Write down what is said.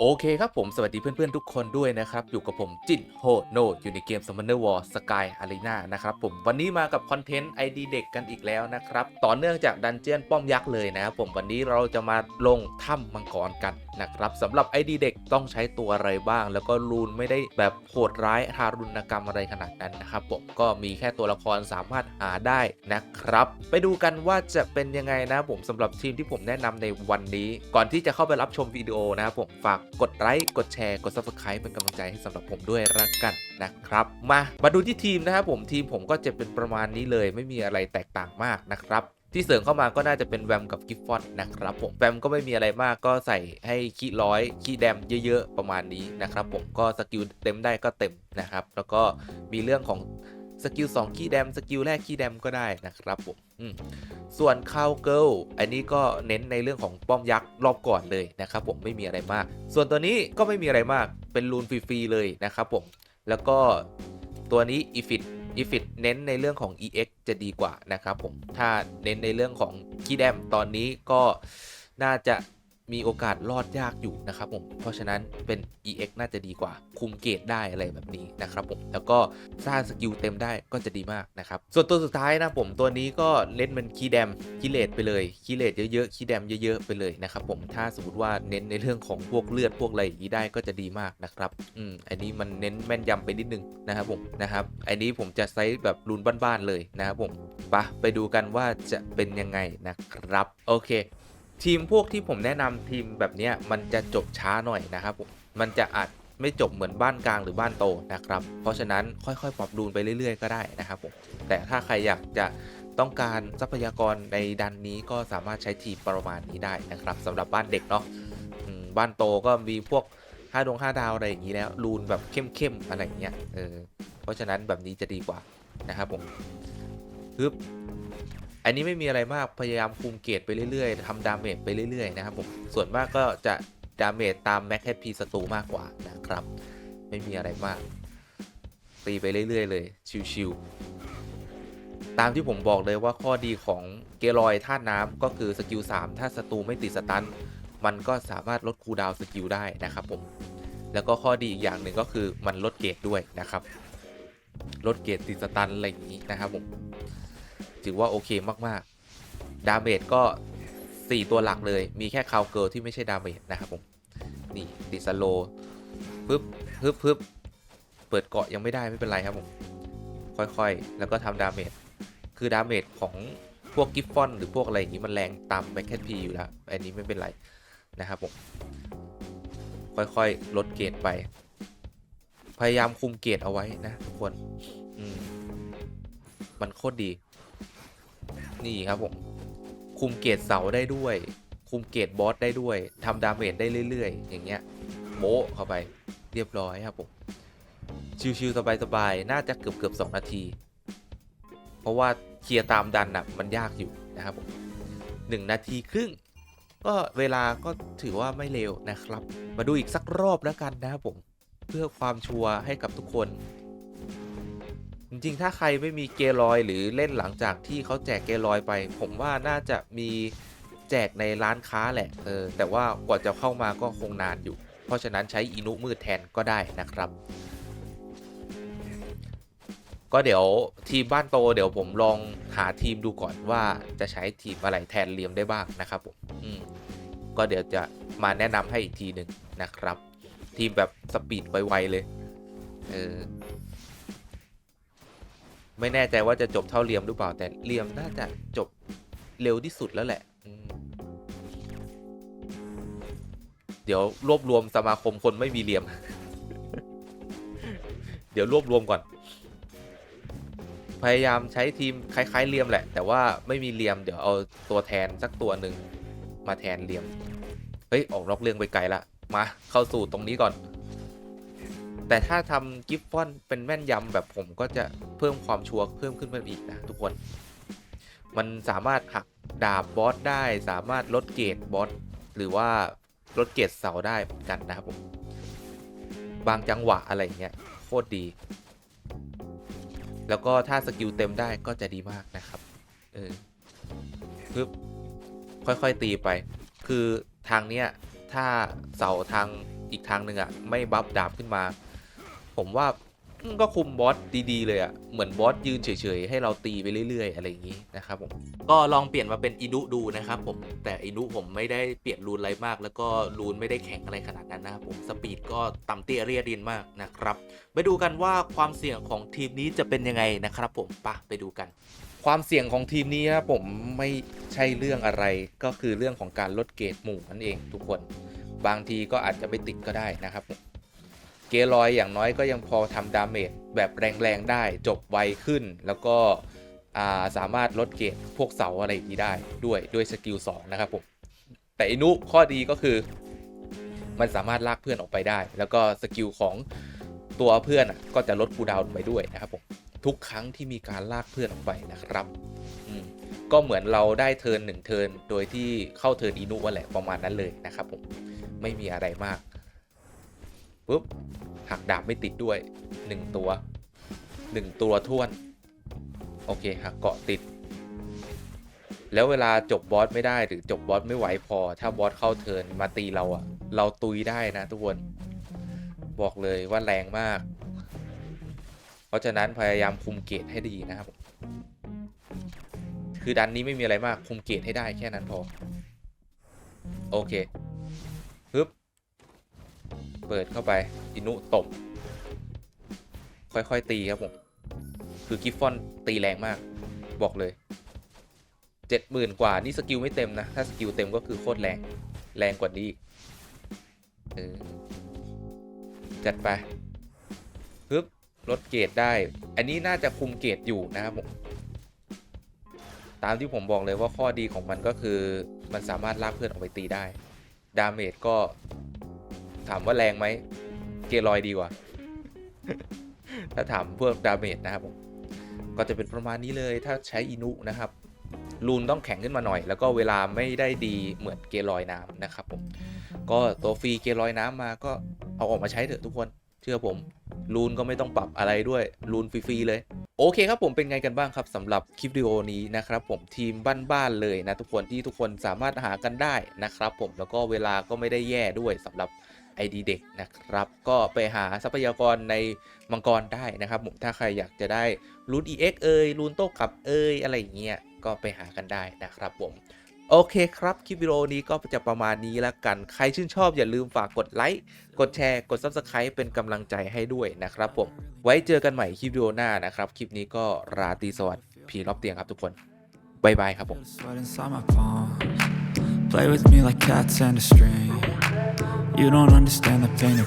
โอเคครับผมสวัสดีเพื่อนๆทุกคนด้วยนะครับ อยู่กับผมจินโฮโนอยู่ในเกม Summoner War Sky Arena นะครับผมวันนี้มากับคอนเทนต์ ID เด็กกันอีกแล้วนะครับ ต่อเนื่องจากดันเจียนป้อมยักษ์เลยนะครับผมวันนี้เราจะมาลงถ้ำมังกรกันนะครับสำหรับ ID เด็กต้องใช้ตัวอะไรบ้าง แล้วก็รูนไม่ได้แบบโหดร้ายทารุณกรรมอะไรขนาดนั้นนะครับผมก็มีแค่ตัวละครสามารถหาได้นะครับ ไปดูกันว่าจะเป็นยังไงนะผมสำหรับทีมที่ผมแนะนำในวันนี้ ก่อนที่จะเข้าไปรับชมวิดีโอนะครับผมฝากกดไลค์กดแชร์กด subscribe เป็นกำลังใจให้สำหรับผมด้วยละกันนะครับ มามาดูที่ทีมนะครับผมทีมผมก็จะเป็นประมาณนี้เลย ไม่มีอะไรแตกต่างมากนะครับที่เสริมเข้ามาก็น่าจะเป็นแวมกับกิฟฟอนนะครับผมแวมก็ไม่มีอะไรมากก็ใส่ให้ขี้ร้อยขี้แดมเยอะๆ ประมาณนี้นะครับผมก็สกิลเต็มได้ก็เต็มนะครับ แล้วก็มีเรื่องของสกิล2ขี้แดมสกิลแรกขี้แดมก็ได้นะครับผมอืม ส่วนคาวเกิลอันนี้ก็เน้นในเรื่องของป้อมยักษ์รอบก่อนเลยนะครับผมไม่มีอะไรมาก ส่วนตัวนี้ก็ไม่มีอะไรมากเป็นรูนฟรีๆเลยนะครับผมแล้วก็ตัวนี้อีฟิตอีฟิตเน้นในเรื่องของ EX จะดีกว่านะครับผมถ้าเน้นในเรื่องของคีแดมตอนนี้ก็น่าจะ มีโอกาสรอดยากอยู่นะครับผม เพราะฉะนั้นเป็น EX น่าจะดีกว่า คุมเกตได้อะไรแบบนี้นะครับผม แล้วก็สร้างสกิลเต็มได้ก็จะดีมากนะครับ ส่วนตัวสุดท้ายนะผมตัวนี้ก็เล่นเป็นคีย์แดมคีเลตไปเลยคีเลตเยอะๆคีย์แดมเยอะๆไปเลยนะครับผม ถ้าสมมติว่าเน้นในเรื่องของพวกเลือดพวกอะไรอย่างนี้ได้ก็จะดีมากนะครับ อืม อันนี้มันเน้นแม่นยำไปนิดนึงนะครับผมนะครับอันนี้ผมจะไซส์แบบรูนบ้านๆเลยนะครับผมไปะไปดูกันว่าจะเป็นยังไงนะครับ โอเค ทีมพวกที่ผมแนะนำทีมแบบนี้มันจะจบช้าหน่อยนะครับมันจะอาจไม่จบเหมือนบ้านกลางหรือบ้านโตนะครับ เพราะฉะนั้นค่อยๆ ปรับรูนไปเรื่อยๆ ก็ได้นะครับผมแต่ถ้าใครอยากจะต้องการทรัพยากรในดันนี้ก็สามารถใช้ทีมประมาณนี้ได้นะครับสำหรับบ้านเด็กเนาะบ้านโตก็มีพวกห้าดวงห้าดาวอะไรอย่างนี้แล้วรูนแบบเข้มๆอะไรอย่างเงี้ยเออเพราะฉะนั้นแบบนี้จะดีกว่านะครับผมฮึบ อันนี้ไม่มีอะไรมากพยายามคุมเกตไปเรื่อยๆทำดาเมจไปเรื่อยๆนะครับผมส่วนมากก็จะดาเมจตามแม็กแฮปพีศัตรูมากกว่านะครับ ไม่มีอะไรมาก ตีไปเรื่อยๆ เลยชิวๆตามที่ผมบอกเลยว่าข้อดีของเกลอยธาน้ำก็คือสกิล3ถ้าศัตรูไม่ติดสตันมันก็สามารถลดคูดาวสกิลได้นะครับผมแล้วก็ข้อดีอีกอย่างหนึ่งก็คือมันลดเกรดด้วยนะครับ ลดเกรดติดสตันอะไรอย่างนี้นะครับผม ถือว่าโอเคมากๆ ดาเมจก็ 4 ตัวหลักเลย มีแค่คาวเกิลที่ไม่ใช่ดาเมจนะครับผม นี่ติดสโลปึ๊บปึ๊บปึ๊บเปิดเกาะยังไม่ได้ไม่เป็นไรครับผม ค่อยๆ แล้วก็ทำดาเมจ คือดาเมจของพวกกิฟฟอนหรือพวกอะไรอย่างนี้มันแรงตามแบ็คแคทพีอยู่แล้ว อันนี้ไม่เป็นไรนะครับผม ค่อยๆ ลดเกรดไป พยายามคุมเกรดเอาไว้นะทุกคน อืม มันโคตรดี นี่ครับผม คุมเกรดเสาได้ด้วย คุมเกรดบอสได้ด้วยทำดาเมจได้เรื่อย ๆ อย่างเงี้ยโมะเข้าไปเรียบร้อยครับผมชิวๆสบายๆน่าจะเกือบเกือบสองนาที เพราะว่าเคลียร์ตามดันน่ะมันยากอยู่นะครับผมหนึ่งนาทีครึ่งก็เวลาก็ถือว่าไม่เร็วนะครับ มาดูอีกสักรอบแล้วกันนะครับผม เพื่อความชัวร์ให้กับทุกคน จริงๆ ถ้าใครไม่มีเกลอยหรือเล่นหลังจากที่เขาแจกเกลอยไป ผมว่าน่าจะมีแจกในร้านค้าแหละเออแต่ว่ากว่าจะเข้ามาก็คงนานอยู่ เพราะฉะนั้นใช้อินุมืดแทนก็ได้นะครับ ก็เดี๋ยวทีมบ้านโตเดี๋ยวผมลองหาทีมดูก่อนว่าจะใช้ทีมอะไรแทนเลียมได้บ้างนะครับผมอืมก็เดี๋ยวจะมาแนะนำให้อีกทีหนึ่งนะครับ ทีมแบบสปีดไวๆเลยเออ ไม่แน่ใจว่าจะจบเท่าเลียมหรือเปล่าแต่เลียมน่าจะจบเร็วที่สุดแล้วแหละ เดี๋ยวรวบรวมสมาคมคนไม่มีเลียม เดี๋ยวรวบรวมก่อน พยายามใช้ทีมคล้าย ๆเลียมแหละ แต่ว่าไม่มีเลียมเดี๋ยวเอาตัวแทนสักตัวหนึ่งมาแทนเลียม เฮ้ย ออกนอกเรื่องไปไกลละ มาเข้าสู่ตรงนี้ก่อน แต่ถ้าทำกิฟฟอนเป็นแม่นยำแบบผมก็จะเพิ่มความชัวร์เพิ่มขึ้นมาอีกนะทุกคน มันสามารถหักดาบบอสได้สามารถลดเกรดบอสหรือว่าลดเกรดเสาได้เหมือนกันนะครับผมบางจังหวะอะไรเงี้ยโคตรดี แล้วก็ถ้าสกิลเต็มได้ก็จะดีมากนะครับ เออปึ๊บค่อยๆตีไป คือทางเนี้ยถ้าเสาทางอีกทางหนึ่งอะไม่บัฟดาบขึ้นมา ผมว่าก็คุมบอสดีๆเลยอะเหมือนบอสยืนเฉยๆ ให้เราตีไปเรื่อยๆ อะไรอย่างนี้นะครับผม ก็ลองเปลี่ยนมาเป็นอินุดูนะครับผม แต่อินุผมไม่ได้เปลี่ยนรูนอะไรมาก แล้วก็รูนไม่ได้แข็งอะไรขนาดนั้นนะครับผม สปีดก็ต่ำเตี้ยเรียดินมากนะครับ ไปดูกันว่าความเสี่ยงของทีมนี้จะเป็นยังไงนะครับผมไปะไปดูกัน ความเสี่ยงของทีมนี้ครับผมไม่ใช่เรื่องอะไร ก็คือเรื่องของการลดเกรดหมู่นั่นเองทุกคน บางทีก็อาจจะไม่ติดก็ได้นะครับผม เกรอยอย่างน้อยก็ยังพอทำดาเมจแบบแรงๆได้จบไวขึ้น แล้วก็าสามารถลดเกรดพวกเสาอะไรอย่างนี้ได้ด้วยด้วยสกิล2นะครับผมแต่อินุข้อดีก็คือ มันสามารถลากเพื่อนออกไปได้ แล้วก็สกิลของตัวเพื่อนก็จะลดคูลดาวน์ไปด้วยนะครับผมทุกครั้งที่มีการลากเพื่อนออกไปนะครับก็เหมือนเราได้เทิร์นหนึ่งเทิร์นโดยที่เข้าเทิร์นอินุวะแหละประมาณนั้นเลยนะครับผมไม่มีอะไรมาก ปุ๊บหักดาบไม่ติดด้วย 1 ตัว 1 ตัวท้วน โอเคหักเกาะติด แล้วเวลาจบบอสไม่ได้หรือจบบอสไม่ไหวพอ ถ้าบอสเข้าเทินมาตีเราอะเราตุยได้นะทุกคน บอกเลยว่าแรงมาก เพราะฉะนั้นพยายามคุมเกรดให้ดีนะครับ คือดันนี้ไม่มีอะไรมากคุมเกรดให้ได้แค่นั้นพอ โอเค เปิดเข้าไปอินุตบ ค่อยๆตีครับผม คือกิฟฟอนตีแรงมาก บอกเลยเจ็ดหมื่นกว่า นี่สกิลไม่เต็มนะ ถ้าสกิลเต็มก็คือโคตรแรง แรงกว่านี้เออจัดไปฮึบลดเกรดได้ อันนี้น่าจะคุมเกรดอยู่นะครับผม ตามที่ผมบอกเลยว่าข้อดีของมันก็คือมันสามารถลากเพื่อนออกไปตีได้ ดาเมจก็ ถามว่าแรงไหมเกรอยดีกว่า ถ้าถามพวกดาเมจนะครับผม ก็จะเป็นประมาณนี้เลยถ้าใช้อินุนะครับรูนต้องแข็งขึ้นมาหน่อย แล้วก็เวลาไม่ได้ดีเหมือนเกรอยน้ำนะครับผม ก็ตัวฟรีเกรอยน้ำมาก็เอาออกมาใช้เถอะทุกคน เชื่อผมรูนก็ไม่ต้องปรับอะไรด้วยรูนฟรีๆเลย โอเคครับผมเป็นไงกันบ้างครับสำหรับคลิปวิดีโอนี้นะครับผมทีมบ้านๆเลยนะทุกคนที่ทุกคนสามารถหากันได้นะครับผมแล้วก็เวลาก็ไม่ได้แย่ด้วยสำหรับ ID เด็กนะครับ ก็ไปหาทรัพยากรในมังกรได้นะครับผมถ้าใครอยากจะได้รูน EX เอยรูนโต้กลับเอยอะไรอย่างเงี้ยก็ไปหากันได้นะครับผมโอเคครับ คลิปวิดีโอนี้ก็จะประมาณนี้แล้วกัน ใครชื่นชอบอย่าลืมฝากกดไลค์ กดแชร์ กด Subscribe เป็นกำลังใจให้ด้วยนะครับผม ไว้เจอกันใหม่คลิปวิดีโอหน้านะครับ คลิปนี้ก็ราตรีสวัสดิ์พีรอบเตียงครับทุกคนบ๊ายบายครับผม You don't understand the pain of